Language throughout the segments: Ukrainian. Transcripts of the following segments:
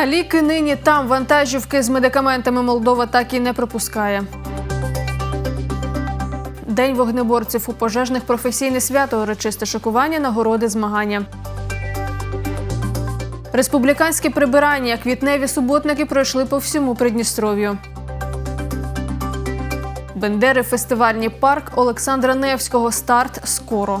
А ліки нині там вантажівки з медикаментами Молдова так і не пропускає. День вогнеборців у пожежних професійне свято, урочисте шокування, нагороди змагання. Республіканське прибирання, квітневі суботники пройшли по всьому Придністров'ю. Бендери фестивальний парк Олександра Невського. Старт скоро.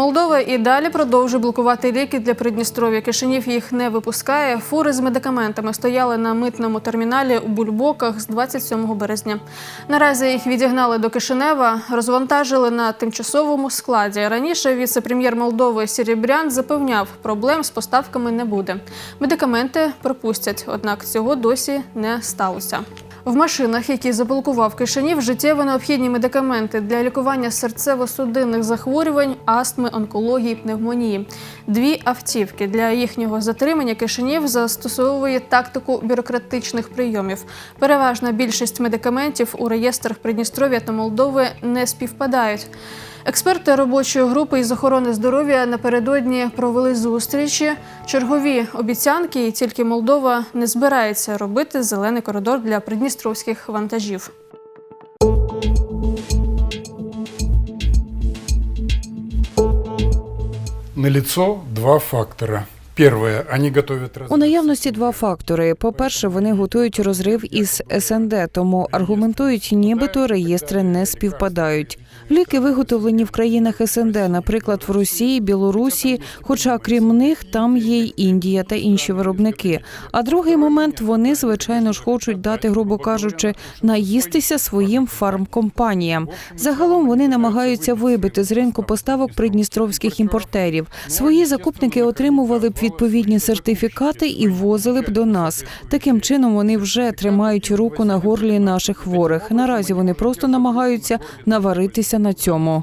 Молдова і далі продовжує блокувати ліки для Придністров'я. Кишинів їх не випускає. Фури з медикаментами стояли на митному терміналі у Бульбоках з 27 березня. Наразі їх відігнали до Кишинева, розвантажили на тимчасовому складі. Раніше віце-прем'єр Молдови Сірібрян запевняв, проблем з поставками не буде. Медикаменти пропустять, однак цього досі не сталося. В машинах, які заблокував Кишинів, життєво необхідні медикаменти для лікування серцево-судинних захворювань, астми, онкології, пневмонії. Дві автівки для їхнього затримання Кишинів застосовує тактику бюрократичних прийомів. Переважна більшість медикаментів у реєстрах Придністров'я та Молдови не співпадають. Експерти робочої групи із охорони здоров'я напередодні провели зустрічі. Чергові обіцянки, і тільки Молдова не збирається робити зелений коридор для придністровських вантажів. Налицо два фактора. Первое, они готовят У наявності два фактори. По-перше, вони готують розрив із СНД, тому аргументують, нібито реєстри не співпадають. Ліки виготовлені в країнах СНД, наприклад, в Росії, Білорусі. Хоча крім них там є й Індія та інші виробники. А другий момент вони, звичайно ж, хочуть дати, грубо кажучи, наїстися своїм фармкомпаніям. Загалом вони намагаються вибити з ринку поставок придністровських імпортерів. Свої закупники отримували б відповідні сертифікати і возили б до нас. Таким чином вони вже тримають руку на горлі наших хворих. Наразі вони просто намагаються наваритися на цьому.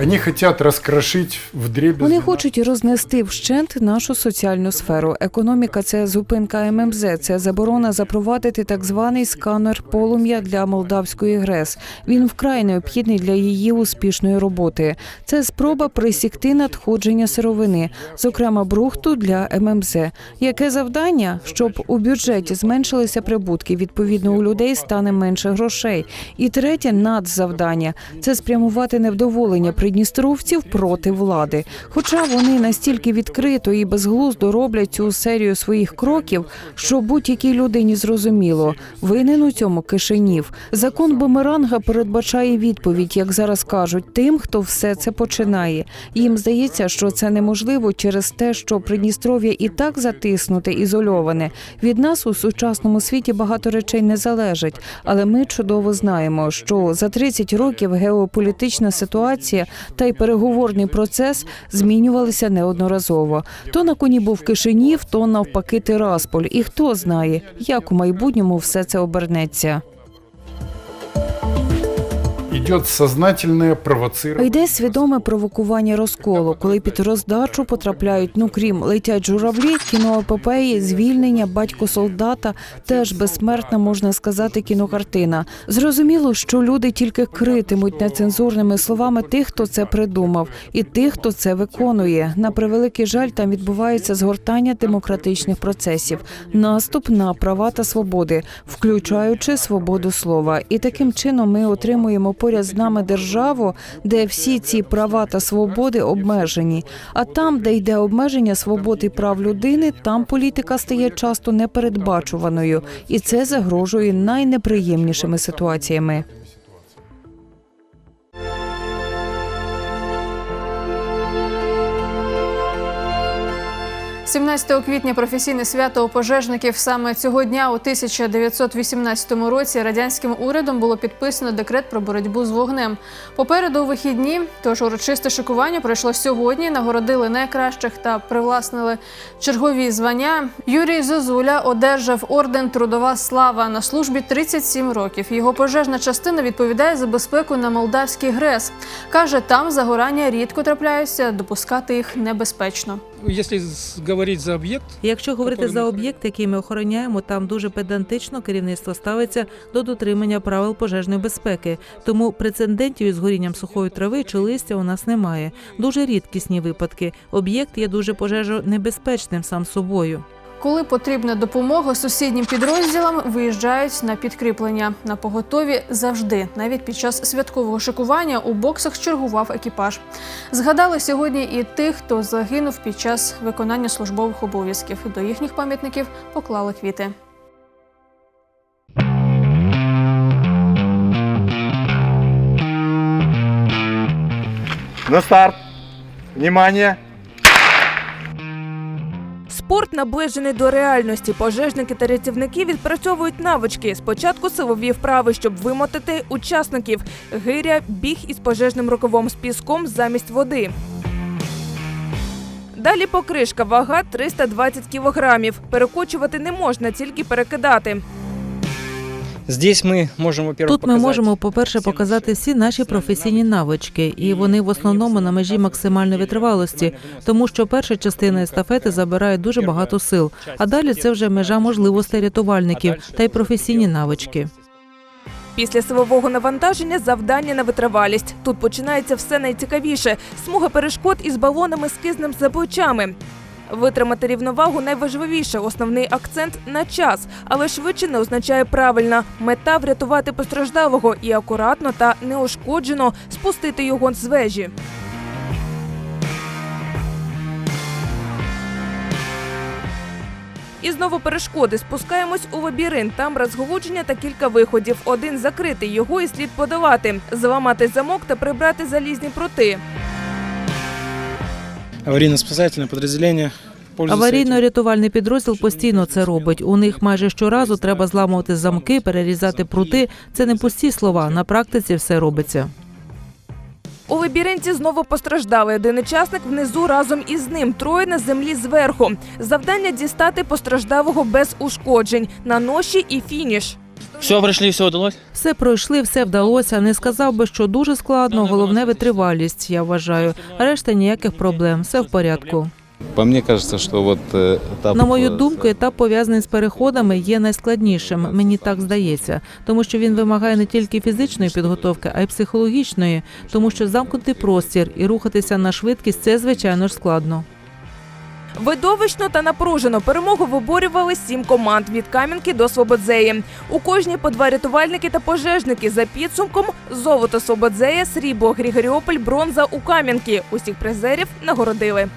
Они хотят раскрошить в дребезги. Вони хочуть рознести вщент нашу соціальну сферу. Економіка це зупинка ММЗ, це заборона запровадити так званий сканер полум'я для молдавської ГРЕС. Він вкрай необхідний для її успішної роботи. Це спроба присікти надходження сировини, зокрема брухту для ММЗ. Яке завдання? Щоб у бюджеті зменшилися прибутки. Відповідно, у людей стане менше грошей. І третє надзавдання це спрямувати невдоволення придністровців проти влади. Хоча вони настільки відкрито і безглуздо роблять цю серію своїх кроків, що будь-якій людині зрозуміло, винен у цьому кишенів. Закон бумеранга передбачає відповідь, як зараз кажуть, тим, хто все це починає. Їм здається, що це неможливо через те, що Придністров'я і так затиснуте, ізольоване. Від нас у сучасному світі багато речей не залежить, але ми чудово знаємо, що за 30 років геополітична ситуація та й переговорний процес змінювалися неодноразово. То на коні був Кишинів, то навпаки Тирасполь. І хто знає, як у майбутньому все це обернеться. Идет сознательное провоцирование. Йде свідоме провокування розколу, коли під роздачу потрапляють, ну крім летять журавлі, кіноепопеї, звільнення, батько солдата, теж безсмертна, можна сказати, кінокартина. Зрозуміло, що люди тільки критимуть нецензурними словами тих, хто це придумав, і тих, хто це виконує. На превеликий жаль, там відбувається згортання демократичних процесів, наступ на права та свободи, включаючи свободу слова. І таким чином ми отримуємо поряд з нами державу, де всі ці права та свободи обмежені. А там, де йде обмеження свобод і прав людини, там політика стає часто непередбачуваною, і це загрожує найнеприємнішими ситуаціями. 17 квітня професійне свято у пожежників. Саме цього дня у 1918 році радянським урядом було підписано декрет про боротьбу з вогнем. Попереду у вихідні, тож урочисте шикування пройшло сьогодні. Нагородили найкращих та привласнили чергові звання. Юрій Зозуля одержав орден Трудова слава на службі 37 років. Його пожежна частина відповідає за безпеку на Молдавський ГРЕС. каже, там загорання рідко трапляються, допускати їх небезпечно. С- за об'єкт, Якщо говорити за об'єкт, який ми охороняємо, там дуже педантично керівництво ставиться до дотримання правил пожежної безпеки. Тому прецедентів із горінням сухої трави чи листя у нас немає. Дуже рідкісні випадки. Об'єкт є дуже пожежонебезпечним сам собою. Коли потрібна допомога сусіднім підрозділам, виїжджають на підкріплення. На поготові завжди, навіть під час святкового шикування, у боксах чергував екіпаж. Згадали сьогодні і тих, хто загинув під час виконання службових обов'язків. До їхніх пам'ятників поклали квіти. На старт. Внимание. Спорт наближений до реальності. Пожежники та рятівники відпрацьовують навички. Спочатку силові вправи, щоб вимотати учасників. Гиря, біг із пожежним рукавом з піском замість води. Далі покришка, вага 320 кілограмів. Перекочувати не можна, тільки перекидати. Здесь мы можем, во-первых, Тут ми можемо, по-перше, показати всі наші професійні навички, і вони в основному на межі максимальної витривалості, тому що перша частина естафети забирає дуже багато сил. А далі це вже межа можливостей рятувальників та й професійні навички. Після силового навантаження завдання на витривалість. Тут починається все найцікавіше: смуга перешкод із балонами з киснем за плечами. Витримати рівновагу найважливіше. Основний акцент на час, але швидше не означає правильно. Мета врятувати постраждалого і акуратно та неушкоджено спустити його з вежі. І знову перешкоди. Спускаємось у лабіринт. Там розголудження та кілька виходів. Один закритий. Його і слід подолати, зламати замок та прибрати залізні прути. Пользуется этим. Аварійно-рятувальний підрозділ постійно це робить. У них майже щоразу треба зламувати замки, перерізати прути. Це не пусті слова. На практиці все робиться. У лабіринті знову постраждали. Один учасник внизу разом із ним. Троє на землі зверху. Завдання дістати постраждалого без ушкоджень на ноші і фініш. Все прошли, все удалось? Все пройшли, все вдалося. Не сказав би, що дуже складно. Головне витривалість. Я вважаю. Решта ніяких проблем. Все в порядку. По мне кажется, что вот э, этап... На мою э, думку, етап пов'язаний з переходами є найскладнішим. Мені так здається, тому що він вимагає не тільки фізичної підготовки, а й психологічної, тому що замкнутий простір і рухатися на швидкість це звичайно ж складно. Видовищно та напружено перемогу виборювали сім команд від Кам'янки до Слободзеї. У кожній по два рятувальники та пожежники. За підсумком золото Слободзея, срібло Григоріополь, бронза у Кам'янки. Усіх призерів нагородили.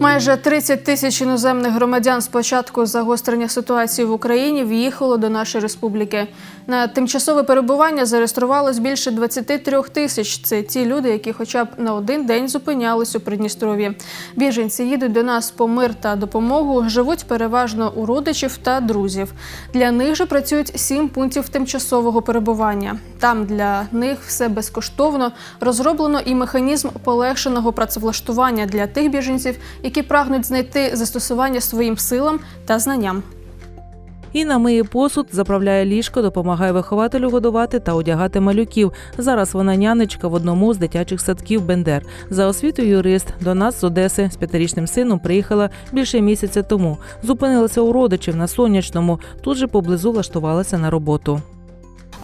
Майже 30 тисяч іноземних громадян з початку загострення ситуації в Україні в'їхало до нашої республіки. На тимчасове перебування зареєструвалось більше 23 тисяч. Це ті люди, які хоча б на один день зупинялись у Придністров'ї. Біженці їдуть до нас по мир та допомогу, живуть переважно у родичів та друзів. Для них же працюють сім пунктів тимчасового перебування. Там для них все безкоштовно розроблено і механізм полегшеного працевлаштування для тих біженців, які прагнуть знайти застосування своїм силам та знанням. Інна миє посуд, заправляє ліжко, допомагає вихователю годувати та одягати малюків. Зараз вона нянечка в одному з дитячих садків Бендер. За освітою юрист до нас з Одеси з п'ятирічним сином приїхала більше місяця тому. Зупинилася у родичів на сонячному. Тут же поблизу влаштувалася на роботу.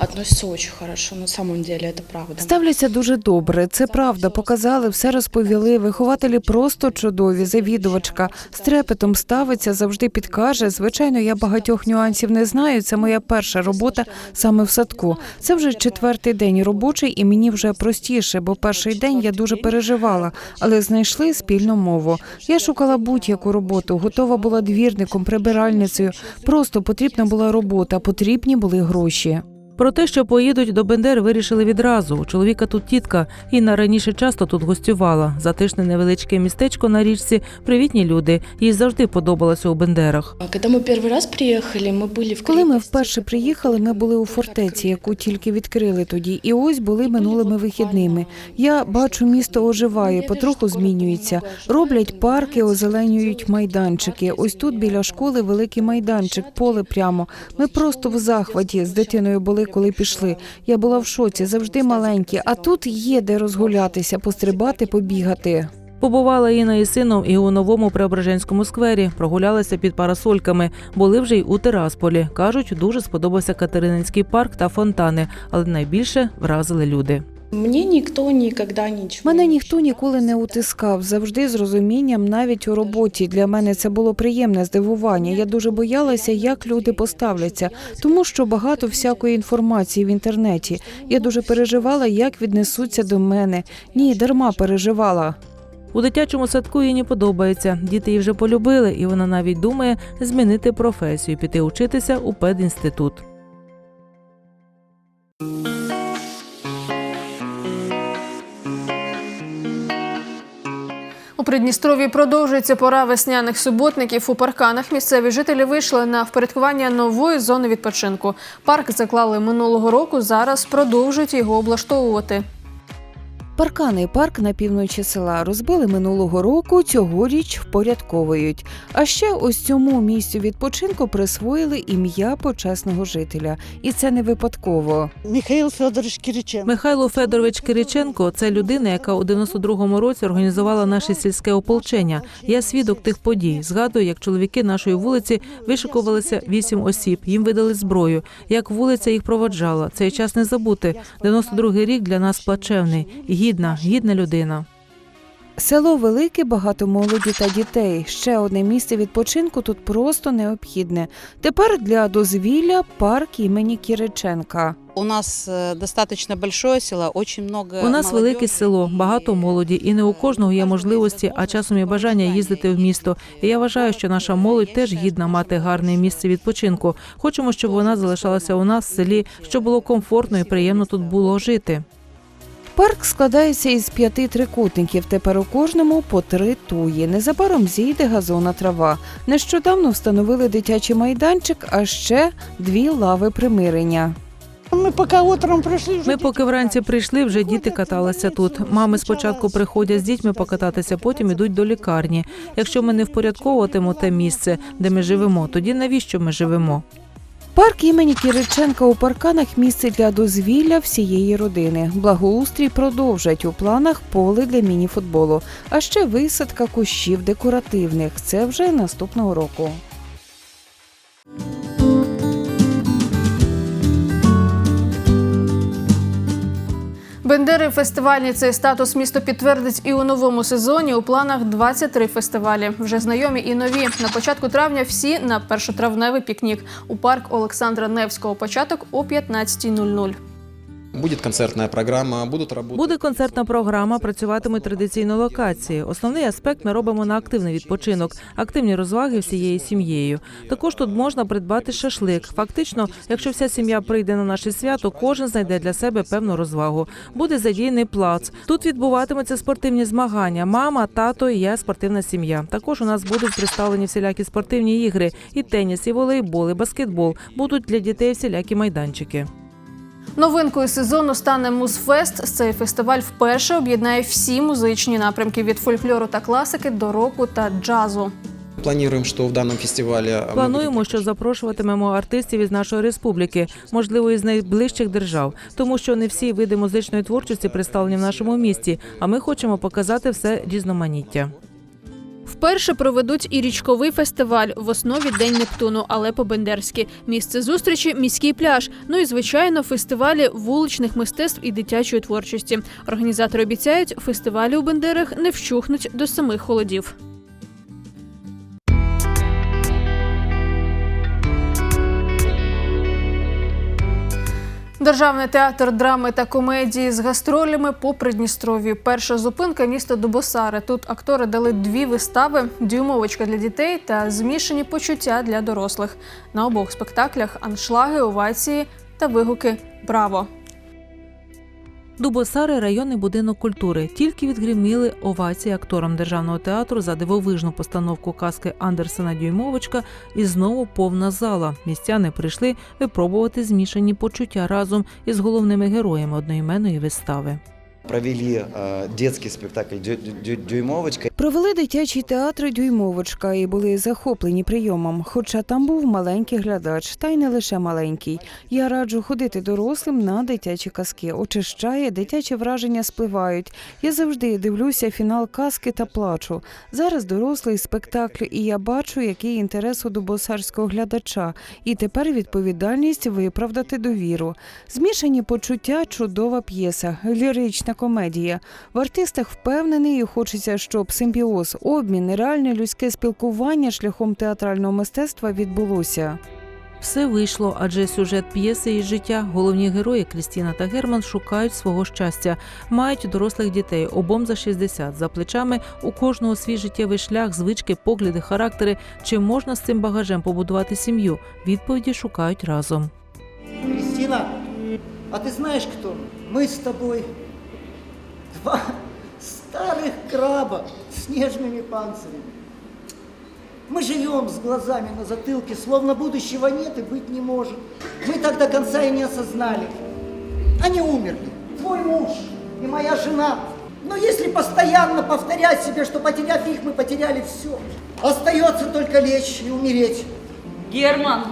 Относятся очень хорошо, на самом деле это правда. Ставляться дуже добре. Це правда. Показали, все розповіли. Вихователі просто чудові. Завідувачка з трепетом ставиться, завжди підкаже. Звичайно, я багатьох нюансів не знаю. Це моя перша робота саме в садку. Це вже четвертий день робочий, і мені вже простіше, бо перший день я дуже переживала, але знайшли спільну мову. Я шукала будь-яку роботу, готова була двірником, прибиральницею. Просто потрібна була робота, потрібні були гроші. Про те, що поїдуть до Бендер, вирішили відразу. У чоловіка тут тітка. Інна раніше часто тут гостювала. Затишне невеличке містечко на річці, привітні люди. Їй завжди подобалося у Бендерах. А Когда мы первый раз приехали, мы были в Коли ми крепости. вперше приїхали, ми були у фортеці, яку тільки відкрили тоді, і ось були минулими вихідними. Я бачу, місто оживає, потроху змінюється. Роблять парки, озеленюють майданчики. Ось тут біля школи великий майданчик, поле прямо. Ми просто в захваті з дитиною були коли пішли. Я була в шоці, завжди маленькі. А тут є де розгулятися, пострибати, побігати. Побувала Інна із сином і у новому Преображенському сквері. Прогулялися під парасольками. Були вже й у Тирасполі. Кажуть, дуже сподобався Катерининський парк та фонтани, але найбільше вразили люди. Мне никто никогда ничего Мене ніхто ніколи не утискав, завжди з розумінням, навіть у роботі. Для мене це було приємне здивування. Я дуже боялася, як люди поставляться, тому що багато всякої інформації в інтернеті. Я дуже переживала, як віднесуться до мене. Ні, дарма переживала. У дитячому садку їй не подобається. Діти її вже полюбили, і вона навіть думає змінити професію, піти учитися у педінститут. Придністров'ї продовжується пора весняних суботників. У парканах місцеві жителі вийшли на впорядкування нової зони відпочинку. Парк заклали минулого року. Зараз продовжують його облаштовувати. Парканий парк на півночі села розбили минулого року, цьогоріч впорядковують. А ще ось цьому місцю відпочинку присвоїли ім'я почесного жителя. І це не випадково. Михаил Федорович Кириченко. Михайло Федорович Кириченко це людина, яка у 92-му році організувала наше сільське ополчення. Я свідок тих подій. Згадую, як чоловіки нашої вулиці вишикувалися вісім осіб. Їм видали зброю. Як вулиця їх проводжала. Цей час не забути. 92-й рік для нас плачевний. Гідна, гідна людина. Село велике, багато молоді та дітей. Ще одне місце відпочинку тут просто необхідне. Тепер для дозвілля парк імені Кіриченка. У нас э, достаточно большое село, очень много У нас велике село, багато молоді, і не у кожного є можливості, а часом і бажання їздити в місто. І я вважаю, що наша молодь теж гідна мати гарне місце відпочинку. Хочемо, щоб вона залишалася у нас в селі, щоб було комфортно і приємно тут було жити. Парк складається із п'яти трикутників. Тепер у кожному по три туї. Незабаром зійде газона трава. Нещодавно встановили дитячий майданчик, а ще дві лави примирення. Мы пока утром пришли, уже Ми поки вранці прийшли, вже діти каталися тут. Мами спочатку приходять з дітьми покататися, потім ідуть до лікарні. Якщо ми не впорядковуватимо те місце, де ми живемо, тоді навіщо ми живемо? Парк імені Кіриченка у парканах місце для дозвілля всієї родини. Благоустрій продовжать у планах поле для мініфутболу, а ще висадка кущів декоративних. Це вже наступного року. Бендери фестивальні цей статус місто підтвердить і у новому сезоні. У планах 23 фестивалі. Вже знайомі і нові. На початку травня всі на першотравневий пікнік у парк Олександра Невського. Початок о 15.00. Будет концертная программа, будут работать. Буде концертна програма, працюватимуть традиційно локації. Основний аспект ми робимо на активний відпочинок, активні розваги всією сім'єю. Також тут можна придбати шашлик. Фактично, якщо вся сім'я прийде на наше свято, кожен знайде для себе певну розвагу. Буде задіяний плац. Тут відбуватимуться спортивні змагання. Мама, тато і я спортивна сім'я. Також у нас будуть представлені всілякі спортивні ігри, і теніс, і волейбол, і баскетбол. Будуть для дітей всілякі майданчики. Новинкою сезону стане Музфест. Цей фестиваль вперше об'єднає всі музичні напрямки від фольклору та класики до року та джазу. Планируем, что в данном фестивале... а, мы Плануємо, що запрошуватимемо артистів із нашої республіки, можливо, із найближчих держав, тому що не всі види музичної творчості представлені в нашому місті. А ми хочемо показати все різноманіття. Вперше проведуть і річковий фестиваль в основі День Нептуну, але по-бендерськи. Місце зустрічі міський пляж. Ну і звичайно, фестивалі вуличних мистецтв і дитячої творчості. Організатори обіцяють, фестивалі у Бендерах не вщухнуть до самих холодів. Державний театр драми та комедії з гастролями по Придністров'ю. Перша зупинка місто Дубосари. Тут актори дали дві вистави: дюймовочка для дітей та змішані почуття для дорослих. На обох спектаклях аншлаги, овації та вигуки Браво! Дубосари районний будинок культури. Тільки відгриміли овації акторам державного театру за дивовижну постановку казки Андерсена Дюймовочка, і знову повна зала. Містяни прийшли випробувати змішані почуття разом із головними героями одноіменної вистави. Провели э, детский спектакль «Дю- дю- дю- «Дюймовочка». Провели дитячий театр Дюймовочка і були захоплені прийомом. Хоча там був маленький глядач, та й не лише маленький. Я раджу ходити дорослим на дитячі казки. Очищає, дитячі враження спливають. Я завжди дивлюся фінал казки та плачу. Зараз дорослий спектакль, і я бачу, який інтерес у дубосарського глядача. І тепер відповідальність виправдати довіру. Змішані почуття, чудова п'єса, лірична комедія. В артистах впевнений і хочеться, щоб симбіоз, обмін, реальне людське спілкування шляхом театрального мистецтва відбулося. Все вийшло, адже сюжет п'єси і життя. Головні герої Крістіна та Герман шукають свого щастя, мають дорослих дітей, обом за 60, за плечами у кожного свій життєвий шлях, звички, погляди, характери. Чи можна з цим багажем побудувати сім'ю? Відповіді шукають разом. Кристина, а ты знаешь кто? Мы с тобой два старых краба с нежными панцирями. Мы живем с глазами на затылке, словно будущего нет и быть не может. Мы так до конца и не осознали. Они умерли. Твой муж и моя жена. Но если постоянно повторять себе, что потеряв их, мы потеряли все, остается только лечь и умереть. Герман!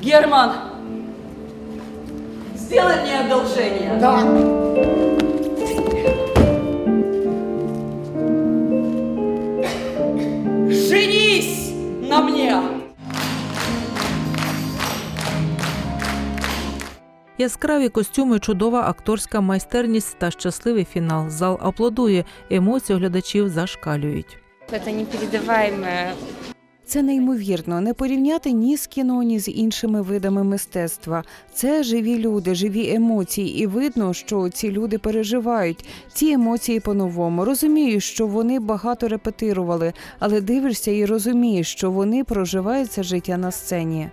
Герман! Сделай мне одолжение. Да. Яскраві костюми, чудова акторська майстерність та щасливий фінал. Зал аплодує, емоції глядачів зашкалюють. Это непередаваемое. Це неймовірно. Не порівняти ні з кіно, ні з іншими видами мистецтва. Це живі люди, живі емоції, і видно, що ці люди переживають ці емоції по-новому. Розумію, що вони багато репетирували, але дивишся і розумієш, що вони проживають це життя на сцені.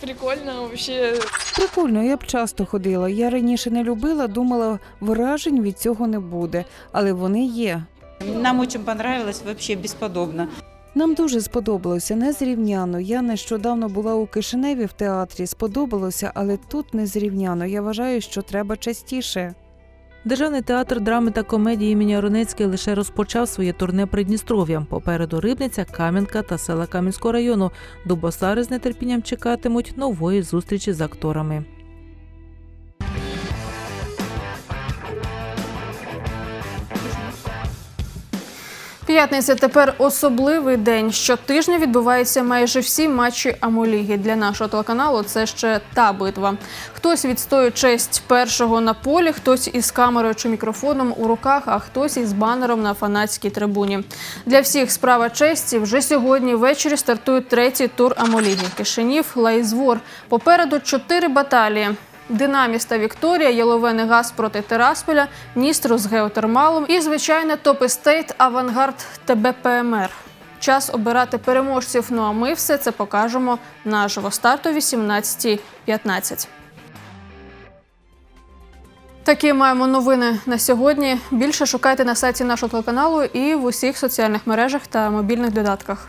Прикольно вообще. Прикольно, я б часто ходила. Я раніше не любила, думала, вражень від цього не буде, але вони є. Нам дуже понравилось, взагалі безподобно. Нам дуже сподобалося незрівняно. Я нещодавно була у Кишиневі в театрі. Сподобалося, але тут незрівняно. Я вважаю, що треба частіше. Державний театр драми та комедії імені Оронецький лише розпочав своє турне Придністров'ям. Попереду Рибниця, Кам'янка та села Кам'янського району. Дубосари з нетерпінням чекатимуть нової зустрічі з акторами. П'ятниця тепер особливий день. Щотижня відбуваються майже всі матчі Амоліги. Для нашого телеканалу це ще та битва. Хтось відстоює честь першого на полі, хтось із камерою чи мікрофоном у руках, а хтось із банером на фанатській трибуні. Для всіх справа честі вже сьогодні ввечері стартує третій тур Амоліги. Кишинів, Лайзвор. Попереду чотири баталії. Динаміс та Вікторія, Єловений газ проти Терасполя, Ністру з геотермалом і, звичайно, Топ Естейт, Авангард ТБПМР. Час обирати переможців. Ну а ми все це покажемо наживо. Старту 18.15. Такі маємо новини на сьогодні. Більше шукайте на сайті нашого телеканалу і в усіх соціальних мережах та мобільних додатках.